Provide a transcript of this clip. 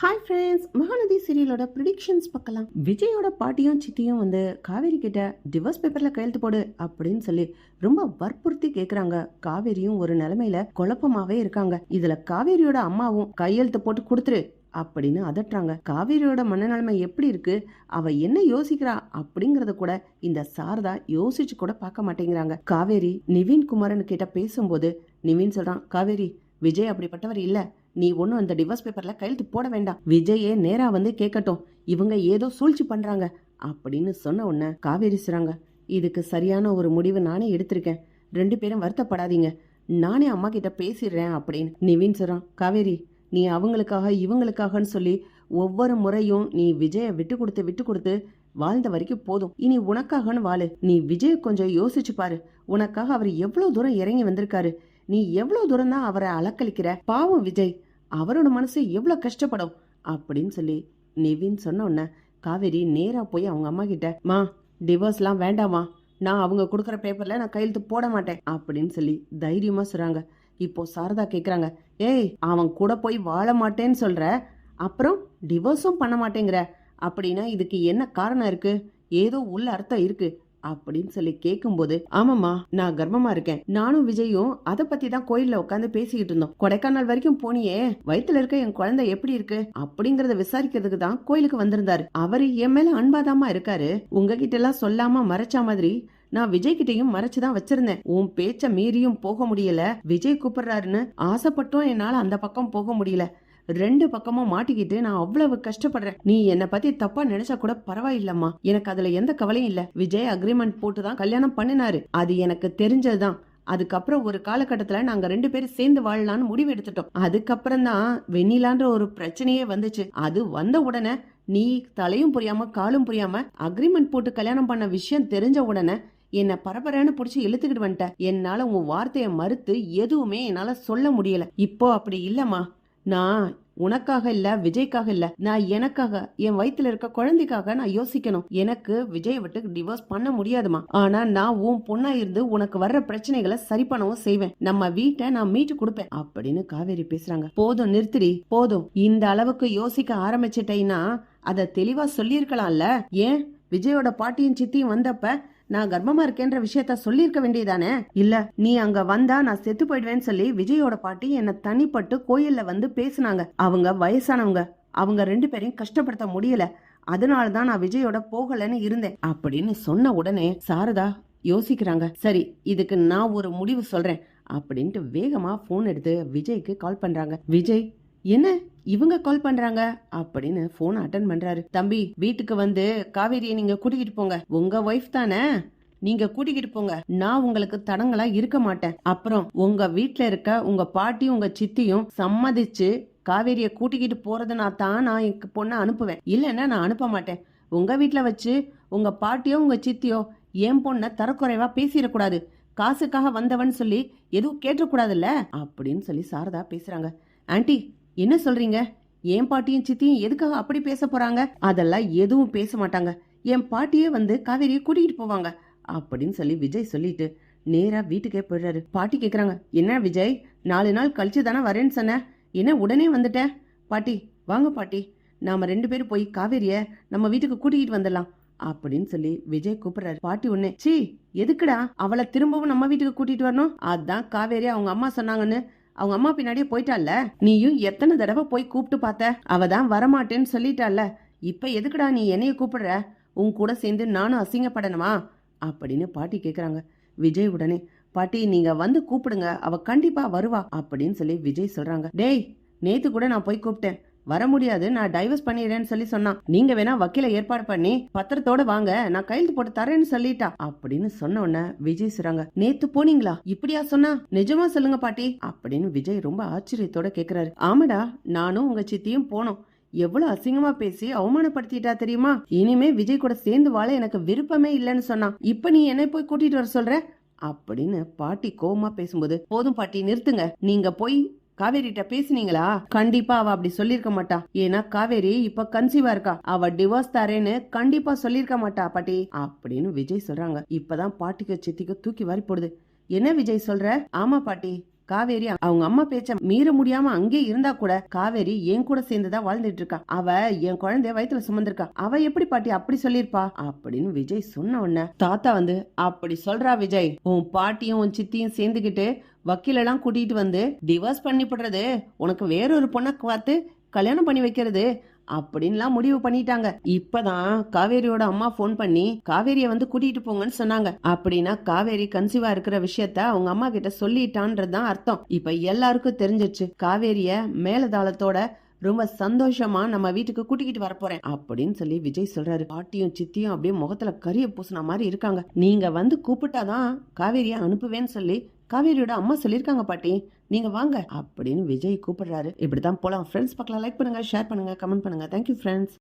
Hi friends Mahanadi சீரியலோட predictions பார்க்கலாம். விஜயோட பாட்டியும் சித்தியும் வந்து காவேரி கிட்ட டிவோர்ஸ் பேப்பரில் கையெழுத்து போடு அப்படின்னு சொல்லி ரொம்ப வற்புறுத்தி கேட்குறாங்க காவேரியும் ஒரு நிலைமையில குழப்பமாவே இருக்காங்க. இதுல காவேரியோட அம்மாவும் கையெழுத்து போட்டு கொடுத்துரு அப்படின்னு அதட்டுறாங்க. காவேரியோட மனநிலைமை எப்படி இருக்கு? அவ என்ன யோசிக்கிறா? அப்படிங்கறத கூட இந்த சாரதா யோசிச்சு கூட பார்க்க மாட்டேங்கிறாங்க. காவேரி நிவின் குமாரன் கிட்ட பேசும்போது நிவின் சொல்றான் காவேரி விஜய் அப்படிப்பட்டவர் இல்லை. நீ ஒன்றும் அந்த டிவோர்ஸ் பேப்பரில் கையெழுத்து போட வேண்டாம். விஜயே நேராக வந்து கேட்கட்டும். இவங்க ஏதோ சூழ்ச்சி பண்ணுறாங்க அப்படின்னு சொன்ன உடனே காவேரி சிறாங்க இதுக்கு சரியான ஒரு முடிவு நானே எடுத்திருக்கேன். ரெண்டு பேரும் வருத்தப்படாதீங்க. நானே அம்மா கிட்ட பேசிடுறேன் அப்படின்னு நிவின் சொல்கிறான் காவேரி நீ அவங்களுக்காக இவங்களுக்காகன்னு சொல்லி ஒவ்வொரு முறையும் நீ விஜயை விட்டு கொடுத்து விட்டு கொடுத்து வாழ்ந்த வரைக்கும் போதும். இனி உனக்காகன்னு வாழு. நீ விஜய கொஞ்சம் யோசிச்சு பாரு. உனக்காக அவர் எவ்வளோ தூரம் இறங்கி வந்திருக்காரு. நீ எவ்வளவு தூரம் தான் அவரை அலக்களிக்கிற பாவம் விஜய் அவரோட மனசு எவ்வளவு கஷ்டப்படும்? அப்படின்னு சொல்லி நிவின் சொன்ன உடனே காவேரி நேரா போய் அவங்க அம்மா கிட்ட மா டிவோர்ஸ்லாம் வேண்டாமா நான் அவங்க கொடுக்குற பேப்பர்ல நான் கையெழுத்து போட மாட்டேன். அப்படின்னு சொல்லி தைரியமா சொல்றாங்க. இப்போ சாரதா கேக்குறாங்க ஏய் அவன் கூட போய் வாழ மாட்டேன்னு சொல்ற. அப்புறம் டிவோர்ஸும் பண்ண மாட்டேங்கிற. அப்படின்னா இதுக்கு என்ன காரணம் இருக்கு? ஏதோ உள்ள அர்த்தம் இருக்கு. அப்படின்னு சொல்லி கேட்கும்போது ஆமாம்மா நான் கர்ப்பமா இருக்கேன். நானும் விஜயும் அதை பத்தி தான் கோயில்ல உட்காந்து பேசிக்கிட்டு இருந்தோம். கொடைக்கானல் வரைக்கும் போனியே வயிற்றுல இருக்க என் குழந்தை எப்படி இருக்கு? அப்படிங்கறத விசாரிக்கிறதுக்கு தான் கோயிலுக்கு வந்திருந்தாரு. அவரு என் மேல அன்பாதாமா இருக்காரு. உங்ககிட்ட எல்லாம் சொல்லாம மறைச்ச மாதிரி நான் விஜய் கிட்டயும் மறைச்சுதான் வச்சிருந்தேன். உன் பேச்ச மீறியும் போக முடியல. விஜய் கூப்பிடுறாருன்னு ஆசைப்பட்டும் என்னால அந்த பக்கம் போக முடியல. ரெண்டு பக்கமும் மாட்டிக்கிட்டு நான் அவ்வளவு கஷ்டப்படுறேன். நீ என்ன பத்தி தப்பா நினைச்சா கூட பரவாயில்லம்மா. எனக்கு அதுல எந்த கவலையும் இல்ல. விஜய் அக்ரிமெண்ட் போட்டு தான் கல்யாணம் பண்ணினாரு. அது எனக்கு தெரிஞ்சதுதான். அதுக்கப்புறம் ஒரு காலகட்டத்துல நாங்க ரெண்டு பேரும் சேர்ந்து வாழலாம்னு முடிவு எடுத்துட்டோம். அதுக்கப்புறம் தான் வெண்ணிலான்ற ஒரு பிரச்சனையே வந்துச்சு. அது வந்த உடனே நீ தலையும் புரியாம காலும் புரியாம அக்ரிமெண்ட் போட்டு கல்யாணம் பண்ண விஷயம் தெரிஞ்ச உடனே என்ன பரபரன்னு புடிச்சு இழுத்துக்கிட்டு வந்துட்ட. என்னால உன் வார்த்தையை மறுத்து எதுவுமே என்னால சொல்ல முடியல. இப்போ அப்படி இல்லம்மா. நான் உனக்காக இல்ல விஜய்க்காக இல்ல நான் எனக்காக என் வயித்துல இருக்க குழந்தைக்காக நான் யோசிக்கணும். எனக்கு விஜய் விட்டு டிவோர்ஸ் பண்ண முடியாதுமா ஆனா நான் உன் பொண்ணா இருந்து உனக்கு வர்ற பிரச்சனைகளை சரி பண்ணவும் செய்வேன். நம்ம வீட்டை நான் மீட்டு கொடுப்பேன் அப்படின்னு காவேரி பேசுறாங்க. போதும் நிறுத்திடி. போதும். இந்த அளவுக்கு யோசிக்க ஆரம்பிச்சிட்டேன்னா அத தெளிவா சொல்லியிருக்கலாம்ல. ஏன்? விஜயோட பாட்டியும் சித்தியும் வந்தப்ப நான் கர்ப்பமா இருக்கேன்ற விஷயத்த சொல்லியிருக்க வேண்டியதானே? இல்ல நீ அங்க வந்தா நான் செத்து போயிடுவேன்னு சொல்லி விஜயோட பாட்டி என்ன தனிப்பட்டு கோயில்ல வந்து பேசினாங்க. அவங்க வயசானவங்க. அவங்க ரெண்டு பேரையும் கஷ்டப்படுத்த முடியல. அதனால தான் நான் விஜயோட போகலன்னு இருந்தேன். அப்படின்னு சொன்ன உடனே சாரதா யோசிக்கிறாங்க. சரி இதுக்கு நான் ஒரு முடிவு சொல்றேன். அப்படின்ட்டு வேகமா போன் எடுத்து விஜய்க்கு கால் பண்றாங்க. விஜய் என்ன? இவங்க கால் பண்றாங்க அப்படின்னு போன் அட்டன் பண்றாரு. தம்பி வீட்டுக்கு வந்து காவேரியை நீங்க கூட்டிக்கிட்டு போங்க. உங்க ஒய்ஃப் தானே? நீங்க கூட்டிக்கிட்டு போங்க. நான் உங்களுக்கு தடங்களா இருக்க மாட்டேன். அப்புறம் உங்க வீட்டுல இருக்க உங்க பாட்டியும் உங்க சித்தியும் சம்மதிச்சு காவேரிய கூட்டிக்கிட்டு போறதுனா தான் நான் என் பொண்ணை அனுப்புவேன். இல்லைன்னா நான் அனுப்ப மாட்டேன். உங்க வீட்டுல வச்சு உங்க பாட்டியோ உங்க சித்தியோ என் பொண்ணை தரக்குறைவா பேசிடக்கூடாது. காசுக்காக வந்தவன் சொல்லி எதுவும் கேட்டக்கூடாதுல்ல அப்படின்னு சொல்லி சாரதா பேசுறாங்க. ஆன்ட்டி என்ன சொல்றீங்க? என் பாட்டியும் சித்தியும் எதுக்காக அப்படி பேச போறாங்க? அதெல்லாம் எதுவும் பேச மாட்டாங்க. என் பாட்டியே வந்து காவேரியை கூட்டிகிட்டு போவாங்க. அப்படின்னு சொல்லி விஜய் சொல்லிட்டு நேரா வீட்டுக்கே போயிடுறாரு. பாட்டி கேக்குறாங்க என்ன விஜய் நாலு நாள் கழிச்சு தானே வரேன்னு சொன்ன? என்ன உடனே வந்துட்டேன் பாட்டி வாங்க பாட்டி. நாம ரெண்டு பேரும் போய் காவேரிய நம்ம வீட்டுக்கு கூட்டிகிட்டு வந்துடலாம். அப்படின்னு சொல்லி விஜய் கூப்பிடுறாரு. பாட்டி உடனே சீ எதுக்குடா? அவளை திரும்பவும் நம்ம வீட்டுக்கு கூட்டிட்டு வரணும்? அதான் காவேரி அவங்க அம்மா சொன்னாங்கன்னு அவங்க அம்மா பின்னாடியே போயிட்டால நீயும் எத்தனை தடவை போய் கூப்பிட்டு பார்த்த? அவ தான் வரமாட்டேன்னு சொல்லிட்டால இப்ப எதுக்குடா நீ என்னைய கூப்பிடுற? உன் கூட சேர்ந்து நானும் அசிங்கப்படணுமா? அப்படின்னு பாட்டி கேக்குறாங்க. விஜய் உடனே பாட்டி நீங்க வந்து கூப்பிடுங்க. அவ கண்டிப்பா வருவா. அப்படின்னு சொல்லி விஜய் சொல்றாங்க. டேய் நேத்து கூட நான் போய் கூப்பிட்டேன். வர முடியாது நான் டைவர்ஸ் பண்ணிடுறேன்னு சொல்லி சொன்னான். நீங்க வேணா வக்கீல ஏற்பாடு பண்ணி பத்திரத்தோட வாங்க நான் கையெழுத்து போட்டு தரேன்னு சொல்லிட்டா. அப்படின்னு சொன்ன உடனே விஜய் சொல்றாங்க நேத்து போனீங்களா? இப்படியா சொன்னா? நிஜமா சொல்லுங்க பாட்டி அப்படின்னு விஜய் ரொம்ப ஆச்சரியத்தோட கேக்குறாரு. ஆமாடா நானும் உங்க சித்தியும் போனோம். எவ்வளவு அசிங்கமா பேசி அவமானப்படுத்திட்டா தெரியுமா? இனிமே விஜய் கூட சேர்ந்து வாழ எனக்கு விருப்பமே இல்லைன்னு சொன்னான். இப்ப நீ என்னை போய் கூட்டிட்டு வர சொல்ற? அப்படின்னு பாட்டி கோவமா பேசும்போது போதும் பாட்டி நிறுத்துங்க. நீங்க போய் காவேரிட்ட பேசுனீங்களா? கண்டிப்பா அவ அப்படி சொல்லிருக்க மாட்டா. ஏன்னா காவேரி இப்ப கன்சீவா இருக்கா. அவ டிவோர்ஸ் தரேன்னு கண்டிப்பா சொல்லிருக்க மாட்டா பாட்டி. அப்படின்னு விஜய் சொல்றாங்க. இப்பதான் பாட்டிக்கு சித்திக்கு தூக்கி வாரி போடுது. என்ன விஜய் சொல்ற? ஆமா பாட்டி. காவேரி அவங்க அம்மா பேச்ச மீற முடியாம அங்கே இருந்தா கூட காவேரி என் கூட சேர்ந்துதான் வாழ்ந்துட்டு இருக்கா. அவ என் குழந்தைய வயித்துல சுமந்திருக்கா. அவ எப்படி பாட்டி அப்படி சொல்லிருப்பா அப்படின்னு விஜய் சொன்ன உடனே தாத்தா வந்து அப்படி சொல்றா விஜய். உன் பாட்டியும் உன் சித்தியும் சேர்ந்துக்கிட்டு வக்கீலெல்லாம் கூட்டிட்டு வந்து டிவோர்ஸ் பண்ணி போடுறது. உனக்கு வேறொரு பொண்ணை பார்த்து கல்யாணம் பண்ணி வைக்கிறது. அப்படின்லாம் முடிவு பண்ணிட்டாங்க. இப்பதான் காவேரியோட அம்மா ஃபோன் பண்ணி காவேரிய வந்து கூட்டிட்டு போங்கன்னு சொன்னாங்க. அப்படின்னா காவேரி கன்சீவா இருக்கிற விஷயத்த அவங்க அம்மா கிட்ட சொல்லிட்டான்றது தான் அர்த்தம். இப்ப எல்லாருக்கும் தெரிஞ்சிச்சு காவேரிய மேலதாளத்தோட ரொம்ப சந்தோஷமா நம்ம வீட்டுக்கு கூட்டிக்கிட்டு வரப்போறேன் அப்படின்னு சொல்லி விஜய் சொல்றாரு. பாட்டியும் சித்தியும் அப்படியே முகத்துல கரிய பூசின மாதிரி இருக்காங்க. நீங்க வந்து கூப்பிட்டாதான் காவேரியை அனுப்புவேன்னு சொல்லி காவேரியோட அம்மா சொல்லியிருக்காங்க பாட்டி. நீங்க வாங்க. அப்படின்னு விஜய் கூப்பிடுறாரு. இப்படிதான் போலாம். ஃப்ரெண்ட்ஸ் பார்க்கலாம். லைக் பண்ணுங்க ஷேர் பண்ணுங்க கமெண்ட் பண்ணுங்க. Thank you friends